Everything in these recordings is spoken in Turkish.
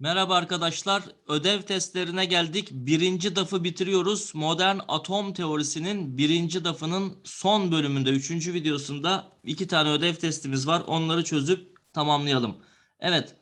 Merhaba arkadaşlar. Ödev testlerine geldik. Birinci dafı bitiriyoruz. Modern atom teorisinin birinci dafının son bölümünde, üçüncü videosunda iki tane ödev testimiz var. Onları çözüp tamamlayalım. Evet.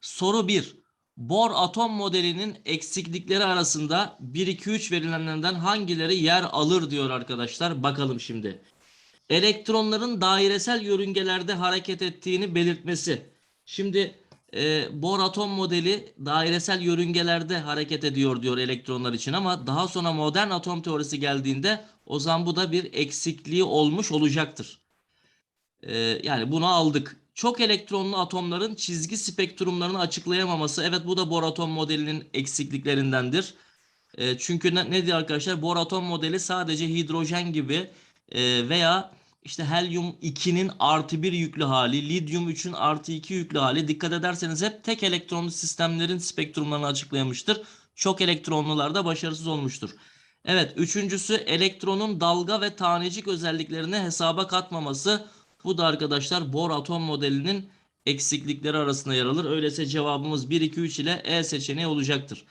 Soru 1. Bohr atom modelinin eksiklikleri arasında 1, 2, 3 verilenlerden hangileri yer alır diyor arkadaşlar. Bakalım şimdi. Elektronların dairesel yörüngelerde hareket ettiğini belirtmesi. Şimdi e, Bohr atom modeli dairesel yörüngelerde hareket ediyor diyor elektronlar için ama daha sonra modern atom teorisi geldiğinde o zaman bu da bir eksikliği olmuş olacaktır. E, yani bunu aldık. Çok elektronlu atomların çizgi spektrumlarını açıklayamaması. Evet bu da Bohr atom modelinin eksikliklerindendir. E, çünkü ne, ne diyor arkadaşlar? Bohr atom modeli sadece hidrojen gibi e, veya işte helyum 2'nin artı 1 yüklü hali, lityum 3'ün artı 2 yüklü hali. Dikkat ederseniz hep tek elektronlu sistemlerin spektrumlarını açıklayamıştır. Çok elektronlularda başarısız olmuştur. Evet, üçüncüsü elektronun dalga ve tanecik özelliklerini hesaba katmaması. Bu da arkadaşlar Bohr atom modelinin eksiklikleri arasında yer alır. Öyleyse cevabımız 1, 2, 3 ile E seçeneği olacaktır.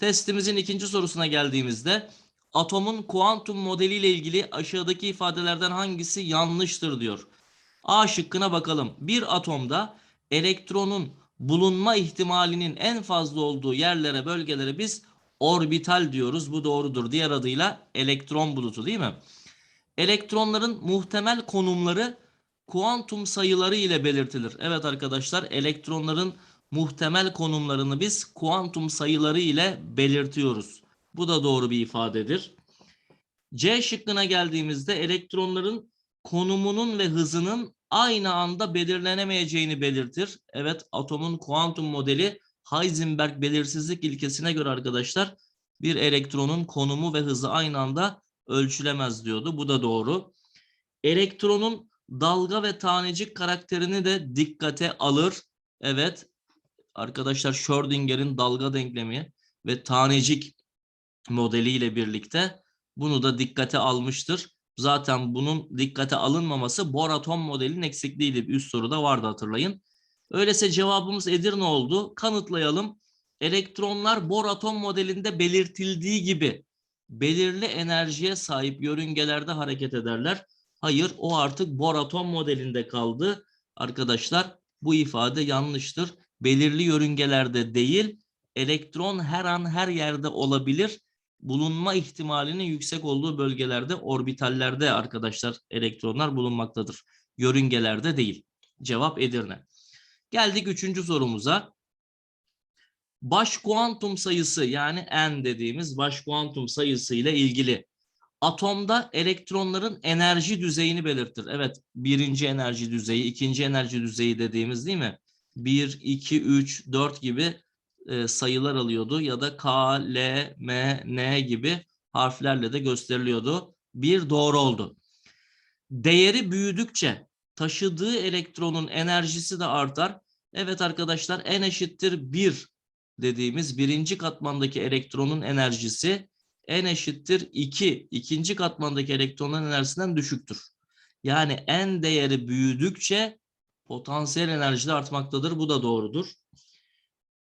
Testimizin ikinci sorusuna geldiğimizde atomun kuantum modeliyle ilgili aşağıdaki ifadelerden hangisi yanlıştır diyor. A şıkkına bakalım. Bir atomda elektronun bulunma ihtimalinin en fazla olduğu yerlere, bölgelere biz orbital diyoruz. Bu doğrudur. Diğer adıyla elektron bulutu değil mi? Elektronların muhtemel konumları kuantum sayıları ile belirtilir. Evet arkadaşlar elektronların muhtemel konumlarını biz kuantum sayıları ile belirtiyoruz. Bu da doğru bir ifadedir. C şıkkına geldiğimizde elektronların konumunun ve hızının aynı anda belirlenemeyeceğini belirtir. Evet atomun kuantum modeli Heisenberg belirsizlik ilkesine göre arkadaşlar bir elektronun konumu ve hızı aynı anda ölçülemez diyordu. Bu da doğru. Elektronun dalga ve tanecik karakterini de dikkate alır. Evet arkadaşlar Schrödinger'in dalga denklemi ve tanecik modeliyle birlikte bunu da dikkate almıştır. Zaten bunun dikkate alınmaması Bohr atom modelinin eksikliğiydi. Üst soruda vardı hatırlayın. Öyleyse cevabımız Edirne oldu. Kanıtlayalım. Elektronlar Bohr atom modelinde belirtildiği gibi belirli enerjiye sahip yörüngelerde hareket ederler. Hayır o artık Bohr atom modelinde kaldı. Arkadaşlar bu ifade yanlıştır. Belirli yörüngelerde değil elektron her an her yerde olabilir bulunma ihtimalinin yüksek olduğu bölgelerde orbitallerde arkadaşlar elektronlar bulunmaktadır. Yörüngelerde değil. Cevap Edirne. Geldik üçüncü sorumuza. Baş kuantum sayısı yani n dediğimiz baş kuantum sayısı ile ilgili atomda elektronların enerji düzeyini belirtir. Evet birinci enerji düzeyi, ikinci enerji düzeyi dediğimiz değil mi? 1, 2, 3, 4 gibi e, sayılar alıyordu ya da K, L, M, N gibi harflerle de gösteriliyordu. Bir doğru oldu. Değeri büyüdükçe taşıdığı elektronun enerjisi de artar. Evet arkadaşlar n eşittir 1 dediğimiz birinci katmandaki elektronun enerjisi n eşittir 2 ikinci katmandaki elektronun enerjisinden düşüktür. Yani n değeri büyüdükçe potansiyel enerji de artmaktadır. Bu da doğrudur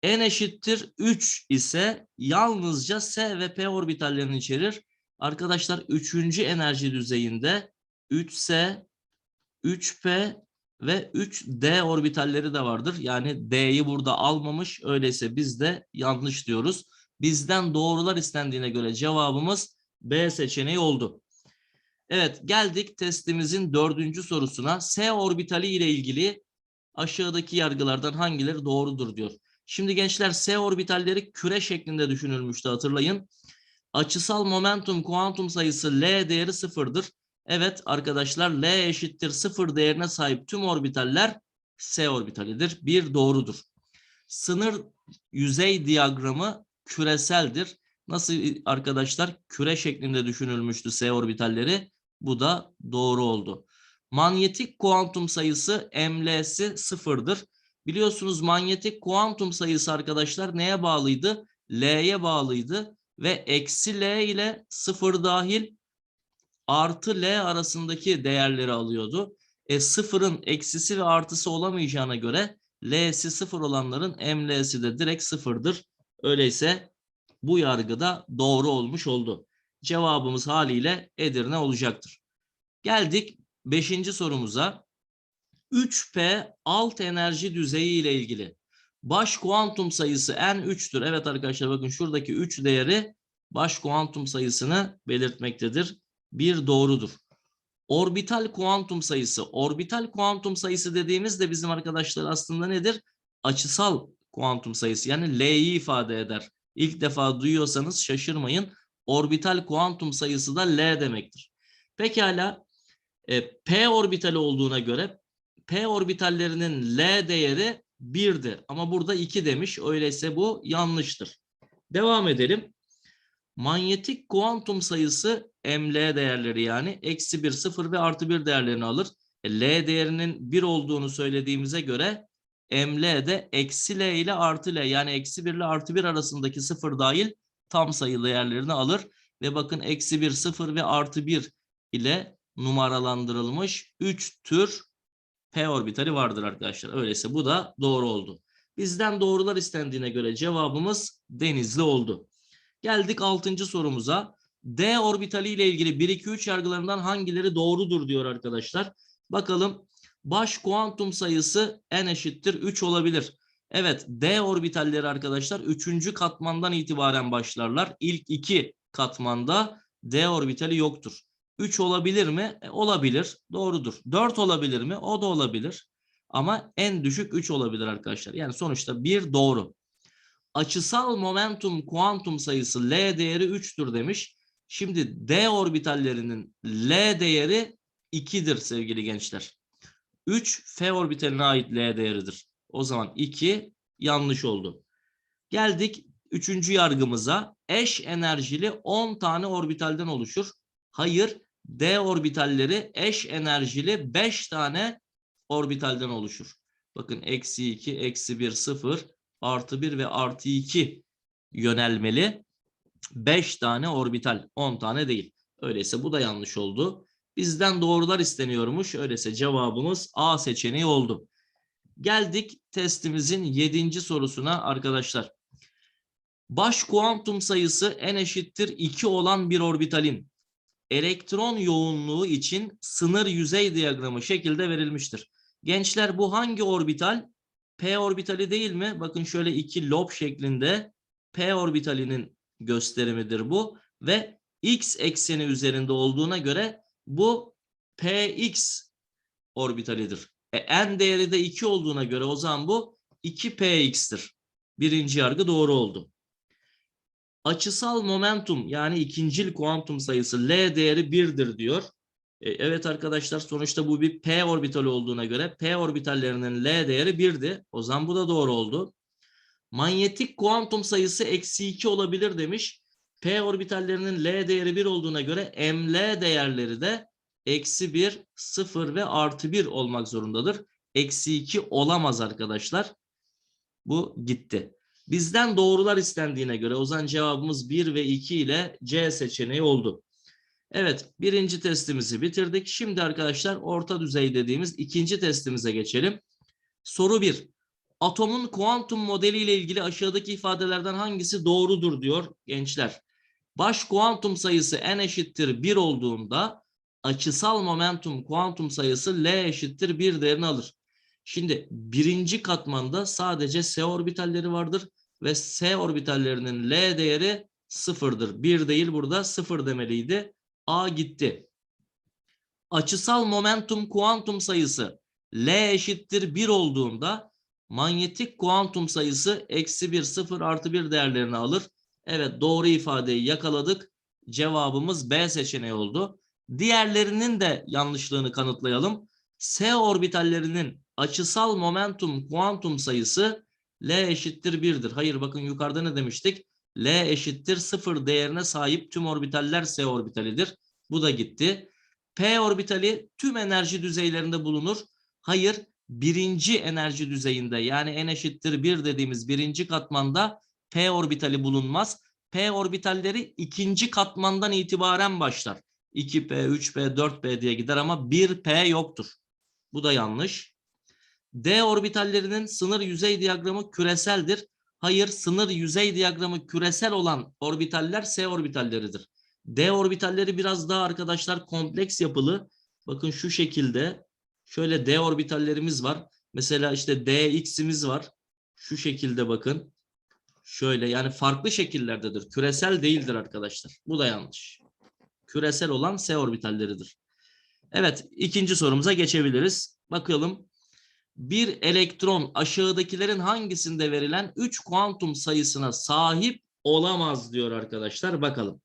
n eşittir 3 ise yalnızca S ve P orbitallerini içerir. Arkadaşlar 3. enerji düzeyinde 3S, 3P ve 3D orbitalleri de vardır. Yani D'yi burada almamış. Öyleyse biz de yanlış diyoruz. Bizden doğrular istendiğine göre cevabımız B seçeneği oldu. Evet geldik testimizin dördüncü sorusuna. S orbitali ile ilgili aşağıdaki yargılardan hangileri doğrudur diyor. Şimdi gençler S orbitalleri küre şeklinde düşünülmüştü hatırlayın. Açısal momentum kuantum sayısı L değeri sıfırdır. Evet arkadaşlar L eşittir sıfır değerine sahip tüm orbitaller S orbitalidir. Bir doğrudur. Sınır yüzey diyagramı küreseldir. Nasıl arkadaşlar? Küre şeklinde düşünülmüştü S orbitalleri. Bu da doğru oldu. Manyetik kuantum sayısı ML'si sıfırdır. Biliyorsunuz manyetik kuantum sayısı arkadaşlar neye bağlıydı? L'ye bağlıydı ve eksi L ile sıfır dahil artı L arasındaki değerleri alıyordu. E sıfırın eksisi ve artısı olamayacağına göre L'si sıfır olanların ML'si de direkt sıfırdır. Öyleyse bu yargı da doğru olmuş oldu. Cevabımız haliyle Edirne olacaktır. Geldik 5. sorumuza. 3P alt enerji düzeyi ile ilgili. Baş kuantum sayısı n3'tür. Evet arkadaşlar bakın şuradaki 3 değeri baş kuantum sayısını belirtmektedir. Bir doğrudur. Orbital kuantum sayısı. Orbital kuantum sayısı dediğimizde bizim arkadaşlar aslında nedir? Açısal kuantum sayısı yani L'yi ifade eder. İlk defa duyuyorsanız şaşırmayın. Orbital kuantum sayısı da L demektir. Pekala e, P orbitali olduğuna göre P orbitallerinin L değeri 1'dir. Ama burada 2 demiş. Öyleyse bu yanlıştır. Devam edelim. Manyetik kuantum sayısı ML değerleri yani eksi 1, 0 ve artı 1 değerlerini alır. E, L değerinin 1 olduğunu söylediğimize göre ML de eksi L ile artı L yani eksi 1 ile artı 1 arasındaki 0 dahil tam sayı değerlerini alır. Ve bakın eksi 1, 0 ve artı 1 ile numaralandırılmış 3 tür P orbitali vardır arkadaşlar. Öyleyse bu da doğru oldu. Bizden doğrular istendiğine göre cevabımız denizli oldu. Geldik 6. sorumuza. D orbitali ile ilgili 1 2 3 yargılarından hangileri doğrudur diyor arkadaşlar. Bakalım baş kuantum sayısı n eşittir 3 olabilir. Evet D orbitalleri arkadaşlar 3. katmandan itibaren başlarlar. İlk iki katmanda D orbitali yoktur. 3 olabilir mi? E, olabilir. Doğrudur. 4 olabilir mi? O da olabilir. Ama en düşük 3 olabilir arkadaşlar. Yani sonuçta 1 doğru. Açısal momentum kuantum sayısı L değeri 3'tür demiş. Şimdi D orbitallerinin L değeri 2'dir sevgili gençler. 3 F orbitaline ait L değeridir. O zaman 2 yanlış oldu. Geldik üçüncü yargımıza. Eş enerjili 10 tane orbitalden oluşur. Hayır, D orbitalleri eş enerjili 5 tane orbitalden oluşur. Bakın eksi 2, eksi 1, 0, artı 1 ve artı 2 yönelmeli. 5 tane orbital, 10 tane değil. Öyleyse bu da yanlış oldu. Bizden doğrular isteniyormuş. Öyleyse cevabımız A seçeneği oldu. Geldik testimizin 7. sorusuna arkadaşlar. Baş kuantum sayısı n eşittir 2 olan bir orbitalin elektron yoğunluğu için sınır yüzey diyagramı şekilde verilmiştir. Gençler bu hangi orbital? P orbitali değil mi? Bakın şöyle iki lob şeklinde P orbitalinin gösterimidir bu ve x ekseni üzerinde olduğuna göre bu Px orbitalidir. E, n değeri de 2 olduğuna göre o zaman bu 2px'tir. Birinci yargı doğru oldu. Açısal momentum yani ikincil kuantum sayısı L değeri 1'dir diyor. E, evet arkadaşlar sonuçta bu bir P orbitali olduğuna göre P orbitallerinin L değeri 1'di. O zaman bu da doğru oldu. Manyetik kuantum sayısı eksi 2 olabilir demiş. P orbitallerinin L değeri 1 olduğuna göre ML değerleri de eksi 1, 0 ve artı 1 olmak zorundadır. Eksi 2 olamaz arkadaşlar. Bu gitti. Bizden doğrular istendiğine göre o zaman cevabımız 1 ve 2 ile C seçeneği oldu. Evet birinci testimizi bitirdik. Şimdi arkadaşlar orta düzey dediğimiz ikinci testimize geçelim. Soru 1. Atomun kuantum modeli ile ilgili aşağıdaki ifadelerden hangisi doğrudur diyor gençler. Baş kuantum sayısı n eşittir 1 olduğunda açısal momentum kuantum sayısı L eşittir 1 değerini alır. Şimdi birinci katmanda sadece S orbitalleri vardır ve S orbitallerinin L değeri sıfırdır. 1 değil burada 0 demeliydi. A gitti. Açısal momentum kuantum sayısı L eşittir 1 olduğunda manyetik kuantum sayısı eksi 1, 0, artı 1 değerlerini alır. Evet doğru ifadeyi yakaladık. Cevabımız B seçeneği oldu. Diğerlerinin de yanlışlığını kanıtlayalım. S orbitallerinin açısal momentum kuantum sayısı L eşittir 1'dir. Hayır bakın yukarıda ne demiştik? L eşittir 0 değerine sahip tüm orbitaller S orbitalidir. Bu da gitti. P orbitali tüm enerji düzeylerinde bulunur. Hayır birinci enerji düzeyinde yani n eşittir 1 dediğimiz birinci katmanda P orbitali bulunmaz. P orbitalleri ikinci katmandan itibaren başlar. 2P, 3P, 4P diye gider ama 1P yoktur. Bu da yanlış. D orbitallerinin sınır yüzey diyagramı küreseldir. Hayır, sınır yüzey diyagramı küresel olan orbitaller S orbitalleridir. D orbitalleri biraz daha arkadaşlar kompleks yapılı. Bakın şu şekilde şöyle D orbitallerimiz var. Mesela işte dx'imiz var. Şu şekilde bakın. Şöyle yani farklı şekillerdedir. Küresel değildir arkadaşlar. Bu da yanlış. Küresel olan S orbitalleridir. Evet, ikinci sorumuza geçebiliriz. Bakalım. Bir elektron aşağıdakilerin hangisinde verilen 3 kuantum sayısına sahip olamaz diyor arkadaşlar. Bakalım.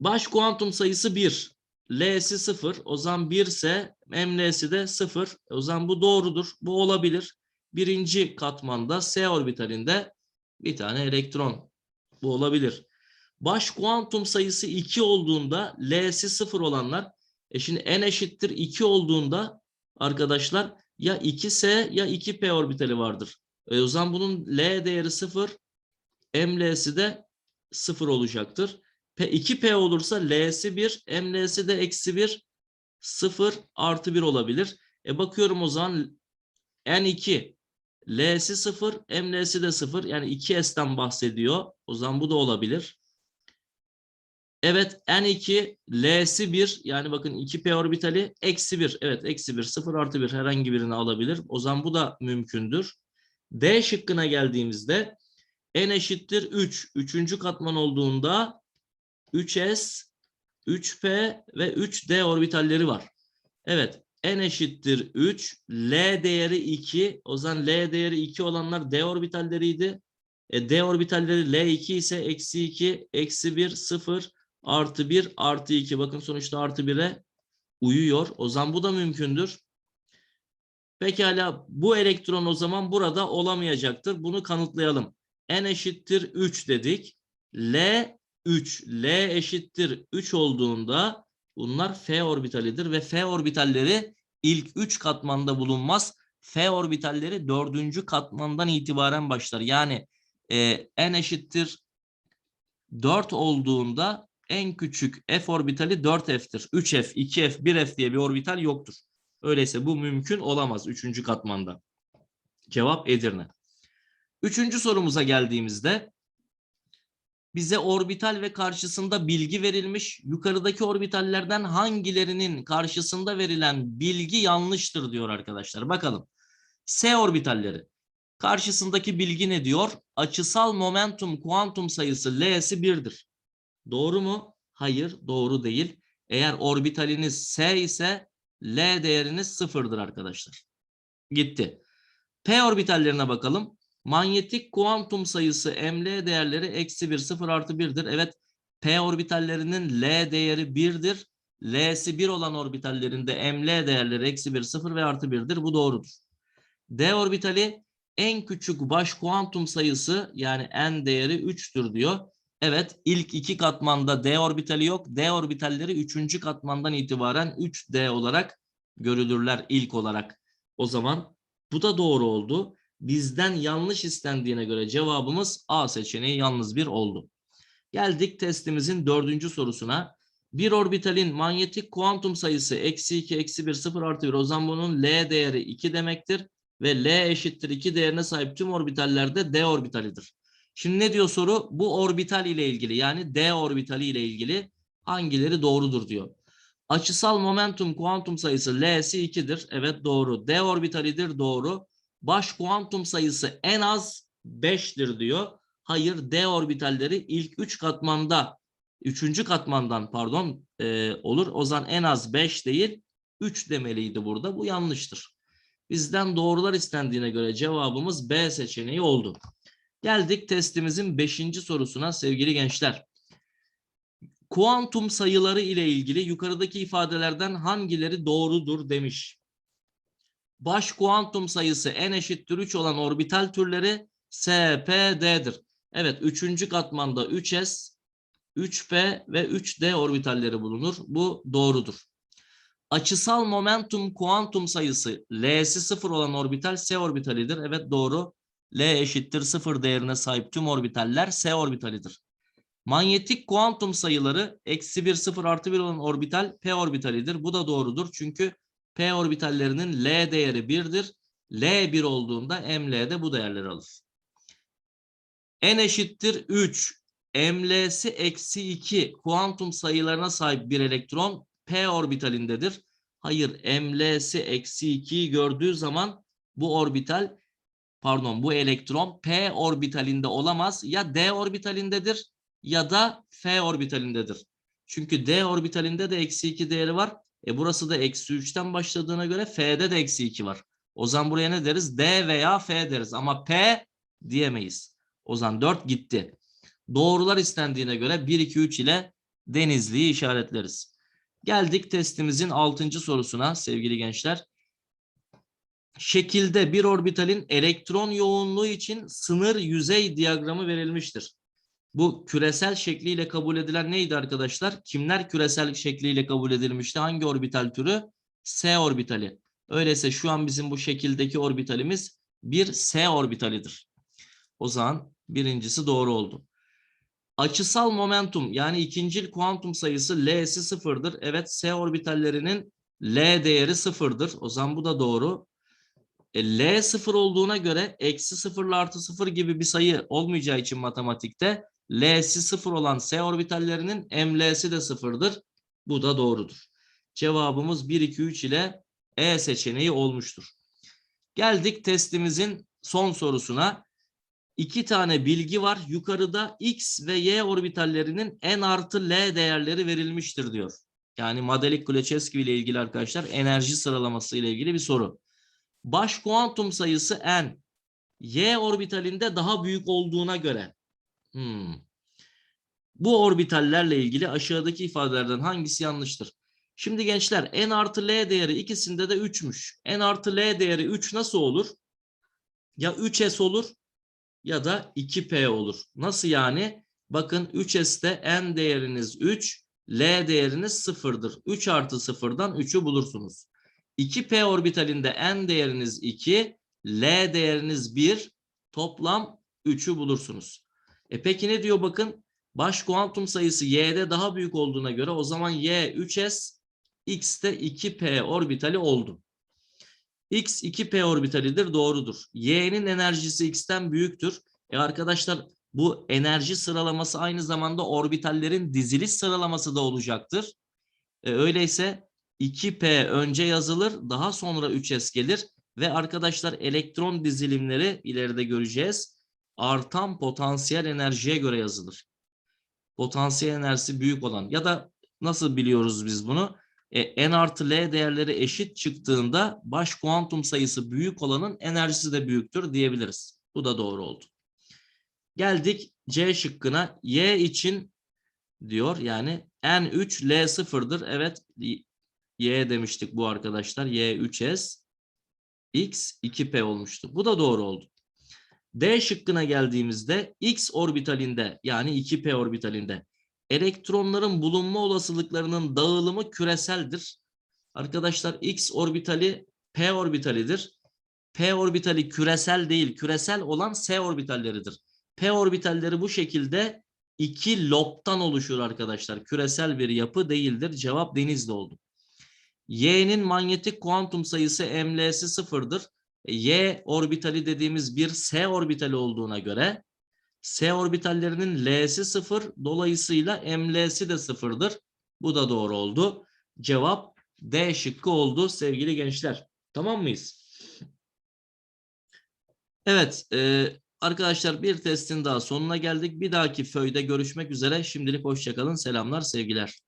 Baş kuantum sayısı 1. L'si 0. O zaman 1 ise ML'si de 0. O zaman bu doğrudur. Bu olabilir. Birinci katmanda S orbitalinde bir tane elektron. Bu olabilir. Baş kuantum sayısı 2 olduğunda L'si 0 olanlar e şimdi n eşittir 2 olduğunda arkadaşlar ya 2S ya 2P orbitali vardır. E o zaman bunun L değeri 0, ML'si de 0 olacaktır. P 2P olursa L'si 1, ML'si de eksi 1, 0 artı 1 olabilir. E bakıyorum o zaman N2, L'si 0, ML'si de 0. Yani 2S'ten bahsediyor. O zaman bu da olabilir. Evet N2 L'si 1 yani bakın 2P orbitali eksi 1. Evet eksi 1 0 artı 1 herhangi birini alabilir. O zaman bu da mümkündür. D şıkkına geldiğimizde N eşittir 3. Üçüncü katman olduğunda 3S, 3P ve 3D orbitalleri var. Evet N eşittir 3. L değeri 2. O zaman L değeri 2 olanlar D orbitalleriydi. E, D orbitalleri L2 ise eksi 2, eksi 1, 0, artı 1 artı 2 bakın sonuçta artı 1'e uyuyor. O zaman bu da mümkündür. Pekala bu elektron o zaman burada olamayacaktır. Bunu kanıtlayalım. N eşittir 3 dedik. L 3. L eşittir 3 olduğunda bunlar F orbitalidir ve F orbitalleri ilk 3 katmanda bulunmaz. F orbitalleri 4. katmandan itibaren başlar. Yani e, N eşittir 4 olduğunda en küçük f orbitali 4f'tir. 3f, 2f, 1f diye bir orbital yoktur. Öyleyse bu mümkün olamaz 3. katmanda. Cevap Edirne. Üçüncü sorumuza geldiğimizde bize orbital ve karşısında bilgi verilmiş. Yukarıdaki orbitallerden hangilerinin karşısında verilen bilgi yanlıştır diyor arkadaşlar. Bakalım. S orbitalleri. Karşısındaki bilgi ne diyor? Açısal momentum kuantum sayısı L'si 1'dir. Doğru mu? Hayır, doğru değil. Eğer orbitaliniz S ise L değeriniz sıfırdır arkadaşlar. Gitti. P orbitallerine bakalım. Manyetik kuantum sayısı ML değerleri eksi 1, 0 artı 1'dir. Evet, P orbitallerinin L değeri 1'dir. L'si 1 olan orbitallerinde ML değerleri eksi 1, 0 ve artı 1'dir. Bu doğrudur. D orbitali en küçük baş kuantum sayısı yani n değeri 3'tür diyor. Evet ilk iki katmanda d orbitali yok. D orbitalleri üçüncü katmandan itibaren 3d olarak görülürler ilk olarak. O zaman bu da doğru oldu. Bizden yanlış istendiğine göre cevabımız A seçeneği yalnız bir oldu. Geldik testimizin dördüncü sorusuna. Bir orbitalin manyetik kuantum sayısı eksi 2, eksi 1, 0 artı 1. O zaman bunun L değeri 2 demektir. Ve L eşittir 2 değerine sahip tüm orbitallerde D orbitalidir. Şimdi ne diyor soru? Bu orbital ile ilgili yani D orbitali ile ilgili hangileri doğrudur diyor. Açısal momentum kuantum sayısı L'si 2'dir. Evet doğru. D orbitalidir doğru. Baş kuantum sayısı en az 5'tir diyor. Hayır D orbitalleri ilk 3 katmanda 3. katmandan pardon e, olur. O zaman en az 5 değil 3 demeliydi burada. Bu yanlıştır. Bizden doğrular istendiğine göre cevabımız B seçeneği oldu. Geldik testimizin 5. sorusuna sevgili gençler. Kuantum sayıları ile ilgili yukarıdaki ifadelerden hangileri doğrudur demiş. Baş kuantum sayısı n eşittir 3 olan orbital türleri S, P, D'dir. Evet 3. katmanda 3S, 3P ve 3D orbitalleri bulunur. Bu doğrudur. Açısal momentum kuantum sayısı L'si 0 olan orbital S orbitalidir. Evet doğru. L eşittir 0 değerine sahip tüm orbitaller S orbitalidir. Manyetik kuantum sayıları eksi 1, 0 artı 1 olan orbital P orbitalidir. Bu da doğrudur. Çünkü P orbitallerinin L değeri 1'dir. L 1 olduğunda ML de bu değerleri alır. N eşittir 3. ML'si eksi 2 kuantum sayılarına sahip bir elektron P orbitalindedir. Hayır ML'si eksi 2'yi gördüğü zaman bu orbital pardon bu elektron P orbitalinde olamaz. Ya D orbitalindedir ya da F orbitalindedir. Çünkü D orbitalinde de eksi 2 değeri var. E burası da eksi 3'ten başladığına göre F'de de eksi 2 var. O zaman buraya ne deriz? D veya F deriz ama P diyemeyiz. O zaman 4 gitti. Doğrular istendiğine göre 1, 2, 3 ile Denizli'yi işaretleriz. Geldik testimizin 6. sorusuna sevgili gençler. Şekilde bir orbitalin elektron yoğunluğu için sınır yüzey diyagramı verilmiştir. Bu küresel şekliyle kabul edilen neydi arkadaşlar? Kimler küresel şekliyle kabul edilmişti? Hangi orbital türü? S orbitali. Öyleyse şu an bizim bu şekildeki orbitalimiz bir S orbitalidir. O zaman birincisi doğru oldu. Açısal momentum yani ikincil kuantum sayısı L'si sıfırdır. Evet S orbitallerinin L değeri sıfırdır. O zaman bu da doğru. E, L sıfır olduğuna göre eksi sıfırla artı sıfır gibi bir sayı olmayacağı için matematikte L'si sıfır olan S orbitallerinin ML'si de sıfırdır. Bu da doğrudur. Cevabımız 1, 2, 3 ile E seçeneği olmuştur. Geldik testimizin son sorusuna. İki tane bilgi var. Yukarıda X ve Y orbitallerinin N artı L değerleri verilmiştir diyor. Yani Madelik-Kulecheski ile ilgili arkadaşlar enerji sıralaması ile ilgili bir soru. Baş kuantum sayısı N. Y orbitalinde daha büyük olduğuna göre. Hmm. Bu orbitallerle ilgili aşağıdaki ifadelerden hangisi yanlıştır? Şimdi gençler N artı L değeri ikisinde de 3'müş. N artı L değeri 3 nasıl olur? Ya 3S olur ya da 2P olur. Nasıl yani? Bakın 3S'te N değeriniz 3, L değeriniz 0'dır. 3 artı 0'dan 3'ü bulursunuz. 2P orbitalinde N değeriniz 2, L değeriniz 1, toplam 3'ü bulursunuz. E peki ne diyor bakın? Baş kuantum sayısı Y'de daha büyük olduğuna göre o zaman Y 3S, X'te 2P orbitali oldu. X 2P orbitalidir doğrudur. Y'nin enerjisi X'ten büyüktür. E arkadaşlar bu enerji sıralaması aynı zamanda orbitallerin diziliş sıralaması da olacaktır. E, öyleyse 2P önce yazılır daha sonra 3S gelir ve arkadaşlar elektron dizilimleri ileride göreceğiz. Artan potansiyel enerjiye göre yazılır. Potansiyel enerjisi büyük olan ya da nasıl biliyoruz biz bunu? E, N artı L değerleri eşit çıktığında baş kuantum sayısı büyük olanın enerjisi de büyüktür diyebiliriz. Bu da doğru oldu. Geldik C şıkkına. Y için diyor yani N3 L sıfırdır. Evet Y demiştik bu arkadaşlar. Y 3S X 2P olmuştu. Bu da doğru oldu. D şıkkına geldiğimizde X orbitalinde yani 2P orbitalinde elektronların bulunma olasılıklarının dağılımı küreseldir. Arkadaşlar X orbitali P orbitalidir. P orbitali küresel değil, küresel olan S orbitalleridir. P orbitalleri bu şekilde iki lobtan oluşur arkadaşlar. Küresel bir yapı değildir. Cevap denizli oldu. Y'nin manyetik kuantum sayısı ML'si sıfırdır. E, y orbitali dediğimiz bir S orbitali olduğuna göre S orbitallerinin L'si sıfır dolayısıyla ML'si de sıfırdır. Bu da doğru oldu. Cevap D şıkkı oldu sevgili gençler. Tamam mıyız? Evet e, arkadaşlar bir testin daha sonuna geldik. Bir dahaki föyde görüşmek üzere. Şimdilik hoşçakalın. Selamlar sevgiler.